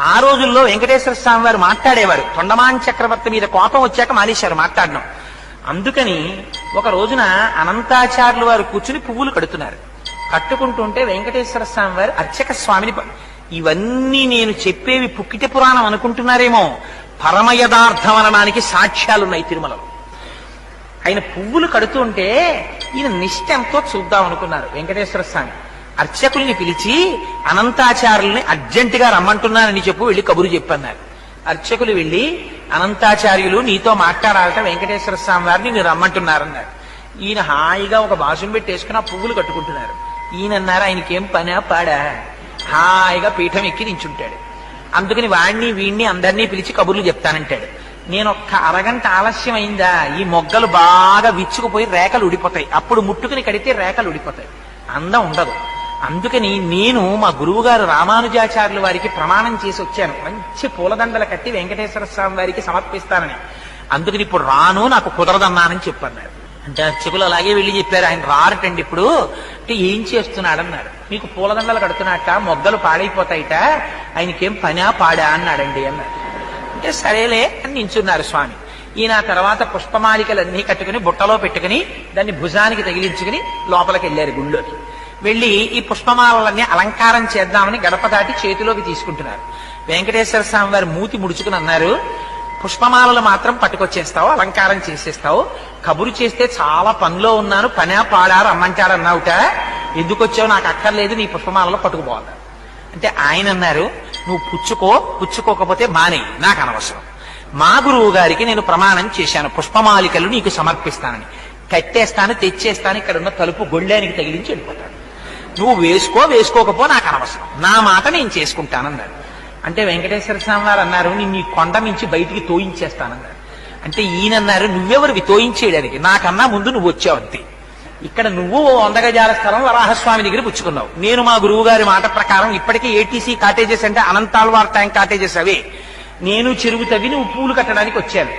ఆ రోజుల్లో వెంకటేశ్వర స్వామి వారు మాట్లాడేవారు. తొండమాన్ చక్రవర్తి మీద కోపం వచ్చాక మానేశారు మాట్లాడడం. అందుకని ఒక రోజున అనంతాచార్యులు వారు కూర్చుని పువ్వులు కడుతున్నారు. కట్టుకుంటుంటే వెంకటేశ్వర స్వామి వారు అర్చక స్వామిని ఇవన్నీ నేను చెప్పేవి పుక్కిట పురాణం అనుకుంటున్నారేమో. పరమ యథార్థం అనడానికి సాక్ష్యాలున్నాయి తిరుమలలో. ఆయన పువ్వులు కడుతుంటే ఈయన నిష్ట ఎంతో చూద్దాం అనుకున్నారు వెంకటేశ్వర స్వామి. అర్చకుల్ని పిలిచి అనంతాచార్యుల్ని అర్జెంటుగా రమ్మంటున్నానని చెప్పు వెళ్ళి కబురు చెప్పన్నారు. అర్చకులు వెళ్ళి అనంతాచార్యులు నీతో మాట్లాడాలట వెంకటేశ్వర స్వామి వారిని నేను రమ్మంటున్నారన్నారు. ఈయన హాయిగా ఒక బాసుని పెట్టేసుకుని ఆ పువ్వులు కట్టుకుంటున్నారు. ఈయన అన్నారు ఆయనకేం పనా పాడా? హాయిగా పీఠం ఎక్కి నించుంటాడు. అందుకని వాణ్ణి వీణ్ణి అందరినీ పిలిచి కబుర్లు చెప్తానంటాడు. నేను ఒక్క అరగంట ఆలస్యం అయిందా ఈ మొగ్గలు బాగా విచ్చుకుపోయి రేఖలు ఉడిపోతాయి అప్పుడు ముట్టుకుని కడితే రేఖలు ఉడిపోతాయి అందం ఉండదు. అందుకని నేను మా గురువుగారు రామానుజాచార్యులు రామానుజాచార్యుల వారికి ప్రమాణం చేసి వచ్చాను. మంచి పూలదండలు కట్టి వెంకటేశ్వర స్వామి వారికి సమర్పిస్తానని. అందుకని ఇప్పుడు రాను నాకు కుదరదన్నానని చెప్పన్నారు. అంటే అర్చకులు అలాగే వెళ్ళి చెప్పారు. ఆయన రారటండి ఇప్పుడు. అంటే ఏం చేస్తున్నాడన్నారు. మీకు పూలదండలు కడుతున్నట్ట మొగ్గలు పాడైపోతాయిట ఆయనకేం పనా పాడా అన్నాడండి అన్నారు. అంటే సరేలే అని నించున్నారు స్వామి. ఈయన తర్వాత పుష్పమాలికలన్నీ కట్టుకుని బుట్టలో పెట్టుకుని దాన్ని భుజానికి తగిలించుకుని లోపలికి వెళ్ళారు గుళ్ళోకి. వెళ్ళి ఈ పుష్పమాలలన్నీ అలంకారం చేద్దామని గడప దాటి చేతిలోకి తీసుకుంటున్నారు. వెంకటేశ్వర స్వామి వారి మూతి ముడుచుకుని అన్నారు పుష్పమాలలు మాత్రం పట్టుకొచ్చేస్తావు అలంకారం చేసేస్తావు. కబురు చేస్తే చాలా పనిలో ఉన్నాను పనే పాడారు అమ్మంటారన్నావుట. ఎందుకు వచ్చావు? నాకు అక్కర్లేదు నీ పుష్పమాలలో పట్టుకుపోవాలి. అంటే ఆయన అన్నారు నువ్వు పుచ్చుకో పుచ్చుకోకపోతే మానే నాకు అనవసరం. మా గురువు గారికి నేను ప్రమాణం చేశాను పుష్పమాలికలు నీకు సమర్పిస్తానని. కట్టేస్తాను తెచ్చేస్తాను ఇక్కడ ఉన్న తలుపు గొళ్ళానికి తగిలించి వెళ్ళిపోతాను నువ్వు వేసుకో వేసుకోకపో నాకు అనవసరం. నా మాట నేను చేసుకుంటానన్నాడు. అంటే వెంకటేశ్వర స్వామి వారు అన్నారు నిన్ను కొండ నుంచి బయటికి తోయించేస్తానన్నారు అంటే ఈయనన్నారు నువ్వెవరివి? తోయించేయడానికి. నాకన్నా ముందు నువ్వు వచ్చావు అంతే. ఇక్కడ నువ్వు ఓ వంద గజాల స్థలం వరాహస్వామి దగ్గర పుచ్చుకున్నావు. నేను మా గురువు గారి మాట ప్రకారం ఇప్పటికే ఏటీసీ కాటేజెస్ అంటే అనంతాల్వార్ ట్యాంక్ కాటేజెస్ అవే. నేను చెరువు తవ్వి నువ్వు పూలు కట్టడానికి వచ్చాను.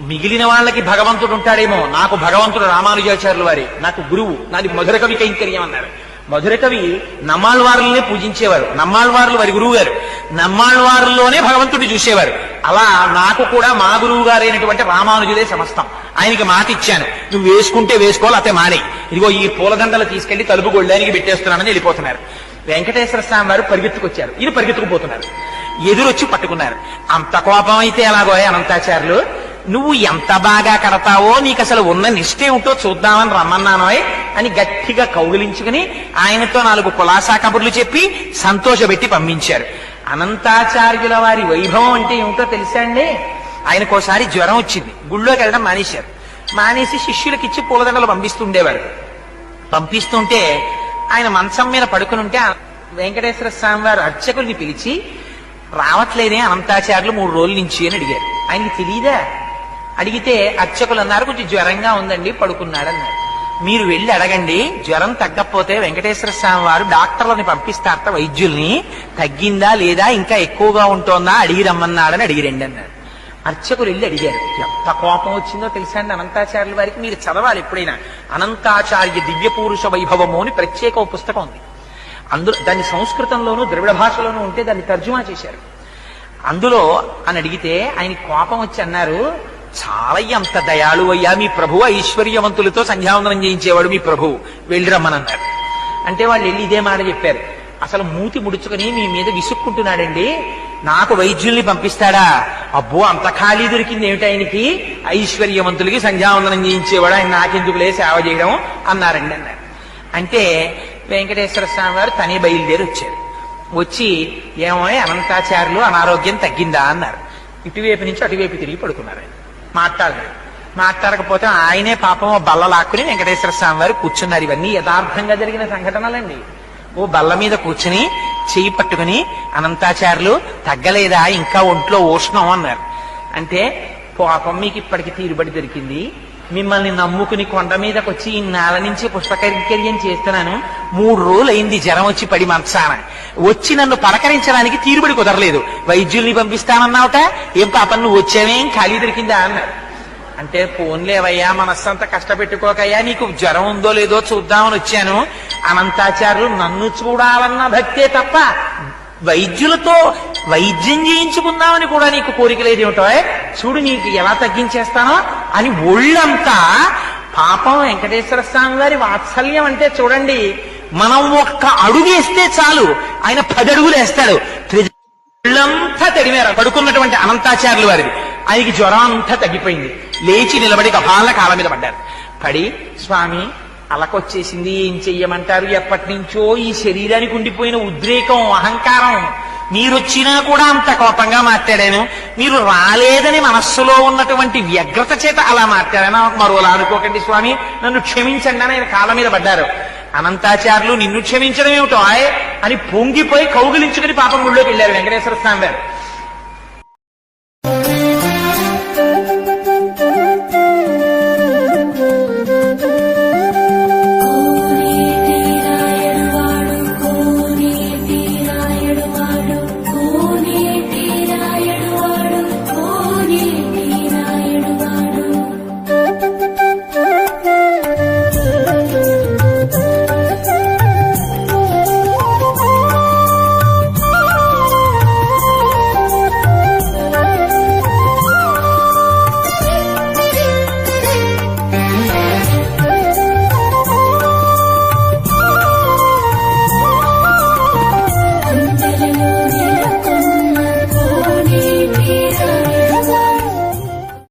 మిగిలిన వాళ్ళకి భగవంతుడు ఉంటాడేమో. నాకు భగవంతుడు రామానుజాచార్యులు వారి. నాకు గురువు. నాది మధుర కవి కైంకర్యం అన్నారు. మధుర కవి పూజించేవారు. నమ్మాళ్వారులు వారి గురువు గారు నమ్మాళ్వారుల్లోనే భగవంతుడు చూసేవారు. అలా నాకు కూడా మా గురువు గారైనటువంటి రామానుజుడే సమస్తం. ఆయనకి మాట ఇచ్చాను. నువ్వు వేసుకుంటే వేసుకోవాలి అతే మానే ఇదిగో ఈ పూలదండలు తీసుకెళ్ళి తలుపు గొళ్ళానికి పెట్టేస్తున్నానని వెళ్ళిపోతున్నారు. వెంకటేశ్వర స్వామి వారు పరిగెత్తుకొచ్చారు. ఈయన పరిగెత్తుకుపోతున్నారు. ఎదురొచ్చి పట్టుకున్నారు. అంత కోపం అయితే ఎలాగో అనంతాచార్యులు? నువ్వు ఎంత బాగా కడతావో నీకు అసలు ఉన్న నిష్ఠేమిటో చూద్దామని రమ్మన్నానోయ్ అని గట్టిగా కౌగిలించుకుని ఆయనతో నాలుగు కులాసా కబుర్లు చెప్పి సంతోషపెట్టి పంపించారు. అనంతాచార్యుల వారి వైభవం అంటే ఏమిటో తెలుసా అండి? ఆయనకోసారి జ్వరం వచ్చింది. గుళ్ళోకి వెళ్ళడం మానేశారు. మానేసి శిష్యులకి ఇచ్చి పూలదండలు పంపిస్తుండేవారు. పంపిస్తుంటే ఆయన మంచం మీద పడుకునుంటే ఉంటే వెంకటేశ్వర స్వామి వారు అర్చకుల్ని పిలిచి రావట్లేదే అనంతాచార్యులు మూడు రోజుల నుంచి అని అడిగారు. ఆయనకి తెలియదా అడిగితే అర్చకులు అన్నారు కొంచెం జ్వరంగా ఉందండి పడుకున్నాడన్నారు. మీరు వెళ్ళి అడగండి జ్వరం తగ్గకపోతే వెంకటేశ్వర స్వామి వారు డాక్టర్లని పంపిస్తారట వైద్యుల్ని. తగ్గిందా లేదా ఇంకా ఎక్కువగా ఉంటోందా అడిగి రమ్మన్నాడని అడిగి రండి అన్నారు. అర్చకులు వెళ్ళి అడిగారు ఎంత కోపం వచ్చిందో తెలుసా అండి అనంతాచార్యుల వారికి? మీరు చదవాలి ఎప్పుడైనా. అనంతాచార్య దివ్య పురుష వైభవము అని ప్రత్యేక పుస్తకం ఉంది. అందులో దాన్ని సంస్కృతంలోనూ ద్రవిడ భాషలోనూ ఉంటే దాన్ని తర్జుమా చేశారు. అందులో అని అడిగితే ఆయన కోపం వచ్చి అన్నారు చాలా ఎంత దయాళు అయ్యా మీ ప్రభు. ఐశ్వర్యవంతులతో సంధ్యావందనం చేయించేవాడు మీ ప్రభు. వెళ్ళి రమ్మనన్నారు అంటే వాళ్ళు వెళ్ళి ఇదే మాట చెప్పారు. అసలు మూతి ముడుచుకొని మీ మీద విసుక్కుంటున్నాడండి. నాకు వైద్యుల్ని పంపిస్తాడా? అబ్బో అంత ఖాళీ దొరికింది ఏమిటి ఆయనకి? ఐశ్వర్యవంతులకి సంధ్యావందనం చేయించేవాడు. ఆయన నాకెందుకులే సేవ చేయడం అన్నారండి అన్నారు. అంటే వెంకటేశ్వర స్వామి వారు తనే బయలుదేరి వచ్చారు. వచ్చి ఏమో అనంతాచార్యులు అనారోగ్యం తగ్గిందా అన్నారు. ఇటువైపు నుంచి అటువైపు తిరిగి పడుకున్నారు ఆయన మాట్లాడలేదు. మాట్లాడకపోతే ఆయనే పాపం ఓ బల్ల లాక్కుని వెంకటేశ్వర స్వామి వారు కూర్చున్నారు. ఇవన్నీ యథార్థంగా జరిగిన సంఘటనలండి. ఓ బల్ల మీద కూర్చుని చెయ్యి పట్టుకుని అనంతాచార్యులు తగ్గలేదా? ఇంకా ఒంట్లో ఉష్ణం అన్నారు. అంటే పాపం మీకు ఇప్పటికి తీరుబడి దొరికింది. మిమ్మల్ని నమ్ముకుని కొండ మీదకి వచ్చి ఈ నేల నుంచి పుష్పకైంకర్యం చేస్తున్నాను. మూడు రోజులు అయింది జ్వరం వచ్చి పడి మంచాన. వచ్చి నన్ను పలకరించడానికి తీరుబడి కుదరలేదు. వైద్యుల్ని పంపిస్తానన్నావుట? ఏం పాపం నువ్వు వచ్చావేం? ఖాళీ దొరికిందా? అన్నారు అంటే పోన్లేవయ్యా మనస్సంతా కష్టపెట్టుకోకయ్యా నీకు జ్వరం ఉందో లేదో చూద్దామని వచ్చాను. అనంతాచార్యులు నన్ను చూడాలన్న భక్తే తప్ప వైద్యులతో వైద్యం చేయించుకుందామని కూడా నీకు కోరిక లేదేమిటో చూడు నీకు ఎలా తగ్గించేస్తానో అని ఒళ్ళంతా పాపం వెంకటేశ్వర స్వామి వారి వాత్సల్యం అంటే చూడండి మనం ఒక్క అడుగేస్తే చాలు ఆయన పది అడుగులు వేస్తాడు. ఒళ్ళంతా తడిమేర పడుకున్నటువంటి అనంతాచార్యులు వారిది. ఆయనకి జ్వరం అంతా తగ్గిపోయింది. లేచి నిలబడి కపాల కాళ్ళ మీద పడ్డారు. పడి స్వామి అలకొచ్చేసింది ఏం చెయ్యమంటారు? ఎప్పటి నుంచో ఈ శరీరానికి ఉండిపోయిన ఉద్రేకం అహంకారం మీరొచ్చినా కూడా అంత కోపంగా మాట్లాడాను. మీరు రాలేదని మనస్సులో ఉన్నటువంటి వ్యగ్రత చేత అలా మాట్లాడాను. మరోలా అనుకోకండి స్వామి. నన్ను క్షమించండి అని ఆయన కాళ్ళ మీద పడ్డారు. అనంతాచార్యులు నిన్ను క్షమించడం ఏమిటో ఆయ్ అని పొంగిపోయి కౌగిలించుకుని పాపం గుళ్ళోకి వెళ్ళారు వెంకటేశ్వర స్వామి గారు.